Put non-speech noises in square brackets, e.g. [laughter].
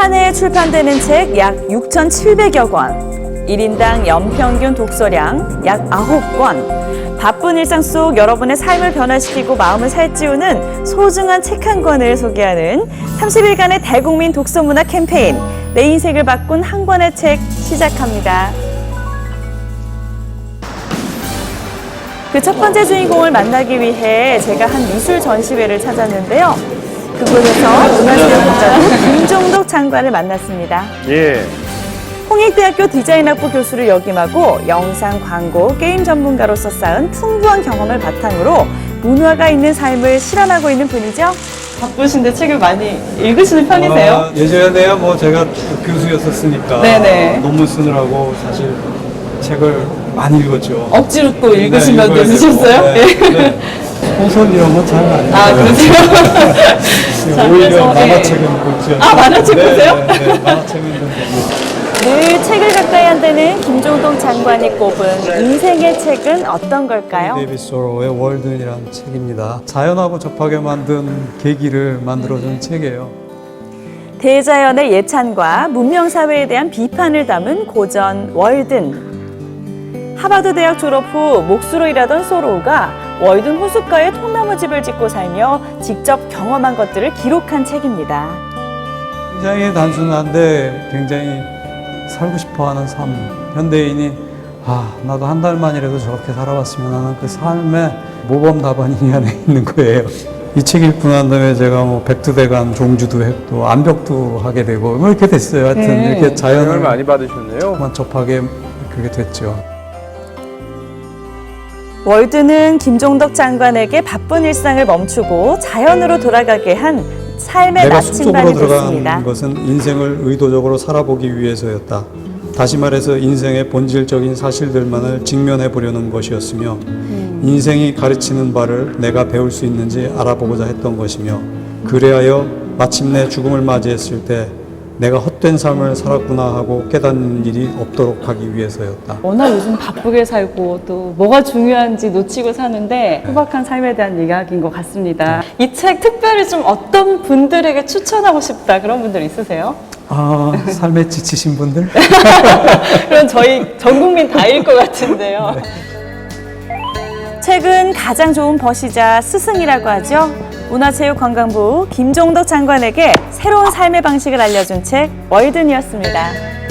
한 해에 출판되는 책 약 6,700여 권. 1인당 연평균 독서량 약 9권. 바쁜 일상 속 여러분의 삶을 변화시키고 마음을 살찌우는 소중한 책 한 권을 소개하는 30일간의 대국민 독서 문화 캠페인 내 인생을 바꾼 한 권의 책 시작합니다. 그 첫 번째 주인공을 만나기 위해 제가 한 미술 전시회를 찾았는데요. 그곳에서 문화체육국장부 김종덕 장관을 만났습니다. 예. 홍익대학교 디자인학부 교수를 역임하고 영상, 광고, 게임 전문가로서 쌓은 풍부한 경험을 바탕으로 문화가 있는 삶을 실현하고 있는 분이죠. 바쁘신데 책을 많이 읽으시는 편이세요? 아, 예전에야 뭐 제가 교수였었으니까 네네. 논문 쓰느라고 사실 책을 많이 읽었죠. 억지로 또 네, 읽으신 면도. 있으셨어요? 네, 예. 네. 소설 이런 건 잘 안 읽어요. 아, 그러세요? [laughs] 자, 오히려 그래서, 만화책은 예. 보지 않죠. 아, 만화책 네, 보세요? 네, 네, 만화책은 좀 보고. 늘 책을 가까이 한다는 김종동 장관이 꼽은 인생의 책은 어떤 걸까요? 데이비 소로의 월든이라는 책입니다. 자연하고 접하게 만든 계기를 만들어준 책이에요. 대자연의 예찬과 문명사회에 대한 비판을 담은 고전 월든. 하버드 대학 졸업 후 목수로 일하던 소로우가 월든 호숫가에 통나무 집을 짓고 살며 직접 경험한 것들을 기록한 책입니다. 굉장히 단순한데 굉장히 살고 싶어하는 삶. 현대인이 아 나도 한 달만이라도 저렇게 살아봤으면 하는 그 삶의 모범 답안이 이 안에 있는 거예요. 이 책 읽고 난 다음에 제가 뭐 백두대간 종주도 했고 암벽도 하게 되고 뭐 이렇게 됐어요. 하여튼 네. 이렇게 자연을 많이 받으셨네요. 만 접하게 그렇게 됐죠. 월드는 김종덕 장관에게 바쁜 일상을 멈추고 자연으로 돌아가게 한 삶의 내가 숲속으로 나침반이 됐습니다. 것은 인생을 의도적으로 살아보기 위해서였다. 다시 말해서 인생의 본질적인 사실들만을 직면해 보려는 것이었으며 인생이 가르치는 바를 내가 배울 수 있는지 알아보고자 했던 것이며 그래하여 마침내 죽음을 맞이했을 때 내가 헛된 삶을 살았구나 하고 깨닫는 일이 없도록 하기 위해서였다. 워낙 요즘 바쁘게 살고 또 뭐가 중요한지 놓치고 사는데 소박한 삶에 대한 이야기인 것 같습니다. 이 책 특별히 좀 어떤 분들에게 추천하고 싶다 그런 분들 있으세요? 아, 삶에 지치신 분들? [laughs] 그럼 저희 전 국민 다일 것 같은데요. 책은 가장 좋은 버시자 스승이라고 하죠. 문화체육관광부 김종덕 장관에게 새로운 삶의 방식을 알려준 책 월든이었습니다.